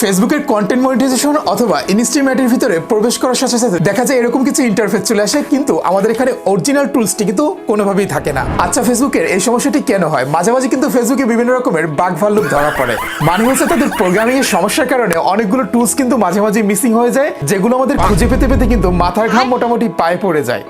ফেসবুকের content monetization অথবা ইনস্ট্রিমেটের ভিতরে প্রবেশ করার সাথে সাথে দেখা যায় এরকম কিছু ইন্টারফেস চলে আসে, কিন্তু আমাদের এখানে অরিজিনাল টুলসটি কিন্তু কোনোভাবেই থাকে না। আচ্ছা ফেসবুকের এই সমস্যাটি কেন হয়? মাঝে মাঝে কিন্তু ফেসবুকে বিভিন্ন রকমের বাগ ভাল্লুক ধরা পড়ে। মানে হচ্ছে তাদের প্রোগ্রামিং এর সমস্যার কারণে অনেকগুলো টুলস কিন্তু মাঝে মাঝে মিসিং হয়ে যায়, যেগুলো আমাদের খুঁজে পেতে পেতে কিন্তু মাথার ঘাম মোটামুটি পায়ে পড়ে যায়।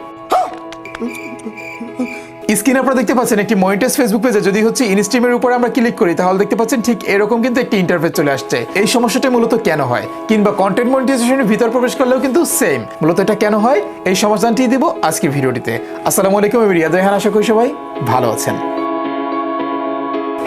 স্ক্রিনে আপনারা দেখতে পাচ্ছেন একটি মনিটাইজ ফেসবুক পেজে যদি হচ্ছে ইনস্ট্রিমের উপর আমরা ক্লিক করি, তাহলে দেখতে পাচ্ছেন ঠিক এরকম কিন্তু একটি ইন্টারফেস চলে আসছে। এই সমস্যাটা মূলত কেন হয়? কিংবা কন্টেন্ট মনিটাইজেশনের ভিতর প্রবেশ করলেও কিন্তু সেম মূলত এটা কেন হয়? এই সমাধানটি দিব আজকের ভিডিওটিতে। আসসালামু আলাইকুম, আমি রিয়াদ রেহান। আশা করি সবাই ভালো আছেন।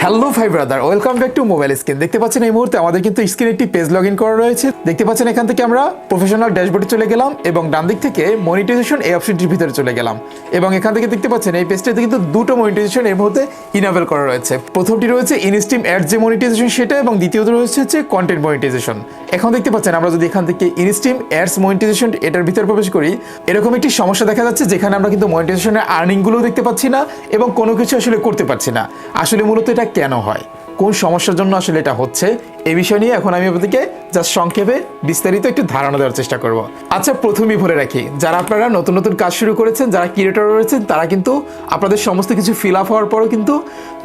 হ্যালো ভাই brother welcome back to mobile screen দেখতে পাচ্ছেন এই মুহূর্তে আমাদের কিন্তু স্ক্রিনে একটি পেজ লগ ইন করা রয়েছে। দেখতে পাচ্ছেন এখান থেকে আমরা প্রফেশনাল ড্যাশবোর্ডে চলে গেলাম এবং ডান দিক থেকে মনিটাইজেশন এই অপশনটির ভিতরে চলে গেলাম। এবং এখান থেকে দেখতে পাচ্ছেন এই পেজটাতে কিন্তু দুটো মনিটাইজেশন এর মধ্যে ইনাবেল করা রয়েছে। প্রথমটি রয়েছে ইনস্টিম অ্যাড যে মনিটাইজেশন সেটা এবং দ্বিতীয়ত রয়েছে হচ্ছে কন্টেন্ট মনিটাইজেশন এখন দেখতে পাচ্ছেন আমরা যদি এখান থেকে ইনস্টিম অ্যাডস মনিটাইজেশন এটার ভিতরে প্রবেশ করি, এরকম একটি সমস্যা দেখা যাচ্ছে যেখানে আমরা কিন্তু মনিটাইজেশনের আর্নিংগুলো দেখতে পাচ্ছি না এবং কোনো কিছু আসলে করতে পারছি না। আসলে মূলত এটা কেন হয়? কোন সমস্যার জন্য আসলে এটা হচ্ছে? এই বিষয় নিয়ে এখন আমি আপনাদেরকে জাস্ট সংক্ষেপে বিস্তারিত একটু ধারণা দেওয়ার চেষ্টা করব। আচ্ছা প্রথমেই বলে রাখি, যারা আপনারা নতুন নতুন কাজ শুরু করেছেন, যারা ক্রিয়েটর রয়েছেন, তারা কিন্তু আপনাদের সমস্ত কিছু ফিল আপ হওয়ার পরও কিন্তু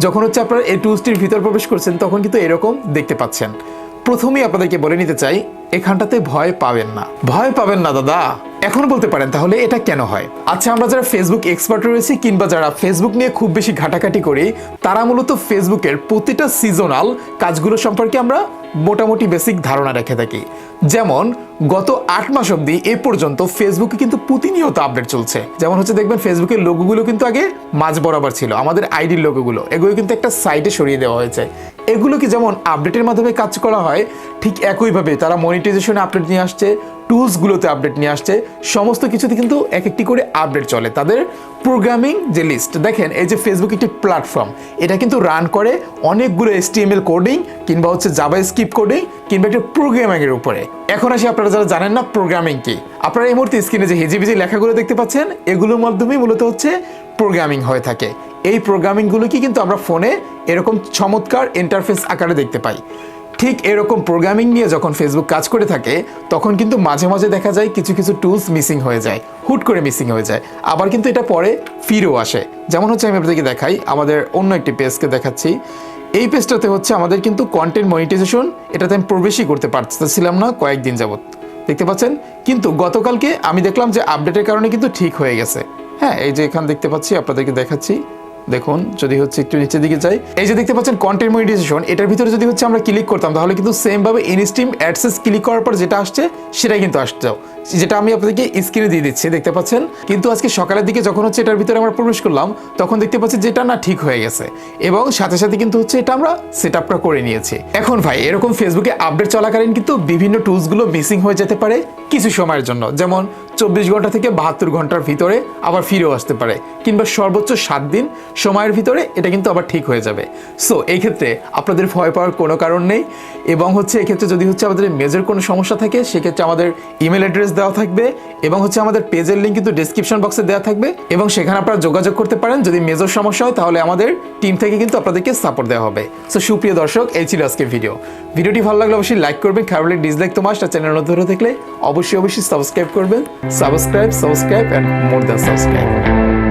যখন হচ্ছে আপনারা এই টুলসটির ভিতর প্রবেশ করছেন, তখন কিন্তু এরকম দেখতে পাচ্ছেন। প্রথমেই আপনাদেরকে বলে নিতে চাই, এখানটাতে ভয় পাবেন না। ভয় পাবেন না, দাদা। এখন বলতে পারেন, তাহলে এটা কেন হয়? আচ্ছা আমরা যারা ফেসবুক এক্সপার্ট রয়েছি কিংবা যারা ফেসবুক নিয়ে খুব বেশি ঘাটাঘাটি করি, তারা মূলত ফেসবুকের প্রতিটা সিজনাল কাজগুলো সম্পর্কে আমরা মোটামুটি বেসিক ধারণা রেখে থাকি। যেমন গত আট মাস অবধি এ পর্যন্ত ফেসবুকে কিন্তু প্রতিনিয়ত আপডেট চলছে। যেমন হচ্ছে দেখবেন ফেসবুকের লোগোগুলো কিন্তু আগে মাঝ বরাবর ছিল। আমাদের আইডির লোগোগুলো এগুলো কিন্তু একটা সাইডে সরিয়ে দেওয়া হয়েছে। এগুলো কি যেমন আপডেটের মাধ্যমে কাজ করা হয়, ঠিক একইভাবে তারা মনিটাইজেশনে আপডেট নিয়ে আসছে টুলসগুলোতে আপডেট নিয়ে আসছে, সমস্ত কিছুতে কিন্তু এক একটি করে আপডেট চলে। তাদের প্রোগ্রামিং যে লিস্ট দেখেন এই যে ফেসবুক একটি প্ল্যাটফর্ম এটা কিন্তু রান করে অনেকগুলো এসটিএমএল কোডিং কিংবা হচ্ছে জাভা স্কিপ কোডিং কিংবা একটা প্রোগ্রামিংয়ের উপরে। এখন আসি আপনারা যারা জানেন না প্রোগ্রামিং কি, আপনারা এই মুহূর্তে স্ক্রিনে যে হিজিবিজি লেখাগুলো দেখতে পাচ্ছেন, এগুলোর মাধ্যমেই মূলত হচ্ছে প্রোগ্রামিং হয়ে থাকে। এই প্রোগ্রামিংগুলোকে কিন্তু আমরা ফোনে এরকম চমৎকার ইন্টারফেস আকারে দেখতে পাই। ঠিক এরকম প্রোগ্রামিং নিয়ে যখন ফেসবুক কাজ করে থাকে, তখন কিন্তু মাঝে মাঝে দেখা যায় কিছু কিছু টুলস মিসিং হয়ে যায়, হুট করে মিসিং হয়ে যায়। আবার কিন্তু এটা পরে ফিরেও আসে। যেমন হচ্ছে আমি আপনাদেরকে দেখাই, আমাদের অন্য একটি পেজকে দেখাচ্ছি। এই পেজটাতে হচ্ছে আমাদের কিন্তু কন্টেন্ট মনিটাইজেশন এটাতে আমি প্রবেশই করতে পারতেছিলাম না কয়েকদিন যাবৎ। দেখতে পাচ্ছেন? কিন্তু গতকালকে আমি দেখলাম যে আপডেটের কারণে কিন্তু ঠিক হয়ে গেছে। হ্যাঁ এই যে এখানে দেখতে পাচ্ছি, আপনাদেরকে দেখাচ্ছি। দেখুন, যদি হচ্ছে একটু নিচের দিকে যাই, এই যে দেখতে পাচ্ছেন কন্টেন্ট মনিটাইজেশন এটার ভিতরে যদি হচ্ছে আমরা ক্লিক করতাম, তাহলে কিন্তু সেম ভাবে ইনস্টিম অ্যাডসেস ক্লিক করার পর যেটা আসছে, সেটাই কিন্তু আসছে। যেটা আমি আপনাদেরকে স্ক্রিনে দিয়ে দিচ্ছি, দেখতে পাচ্ছেন? কিন্তু আজকে সকালের দিকে যখন হচ্ছে এটার ভিতরে আমরা প্রবেশ করলাম, তখন দেখতে পাচ্ছি যে এটা না ঠিক হয়ে গেছে। এবং সাথে সাথে কিন্তু হচ্ছে এটা আমরা সেট আপটা করে নিয়েছি। এখন ভাই, এরকম ফেসবুকে আপডেট চলাকালীন কিন্তু বিভিন্ন টুলসগুলো মিসিং হয়ে যেতে পারে কিছু সময়ের জন্য। যেমন চব্বিশ ঘণ্টা থেকে বাহাত্তর ঘণ্টার ভিতরে আবার ফিরেও আসতে পারে, কিংবা সর্বোচ্চ সাত দিন সময়ের ভিতরে এটা কিন্তু আবার ঠিক হয়ে যাবে। সো এই ক্ষেত্রে আপনাদের ভয় পাওয়ার কোনো কারণ নেই এবং হচ্ছে এক্ষেত্রে যদি হচ্ছে আমাদের মেজর কোনো সমস্যা থাকে, সেক্ষেত্রে আমাদের ইমেল অ্যাড্রেস দেওয়া থাকবে এবং হচ্ছে আমাদের পেজের লিঙ্ক কিন্তু ডিসক্রিপশন বক্সে দেওয়া থাকবে এবং সেখানে আপনারা যোগাযোগ করতে পারেন। যদি মেজর সমস্যা হয়, তাহলে আমাদের টিম থেকে কিন্তু আপনাদেরকে সাপোর্ট দেওয়া হবে। সো সুপ্রিয় দর্শক, এই ছিল আজকের ভিডিও ভিডিওটি ভালো লাগলে অবশ্যই লাইক করবেন খারাপ ডিসলাইক তো মাস্ট চ্যানেল নতুন থাকলে অবশ্যই অবশ্যই সাবস্ক্রাইব করবেন। Subscribe subscribe and more than subscribe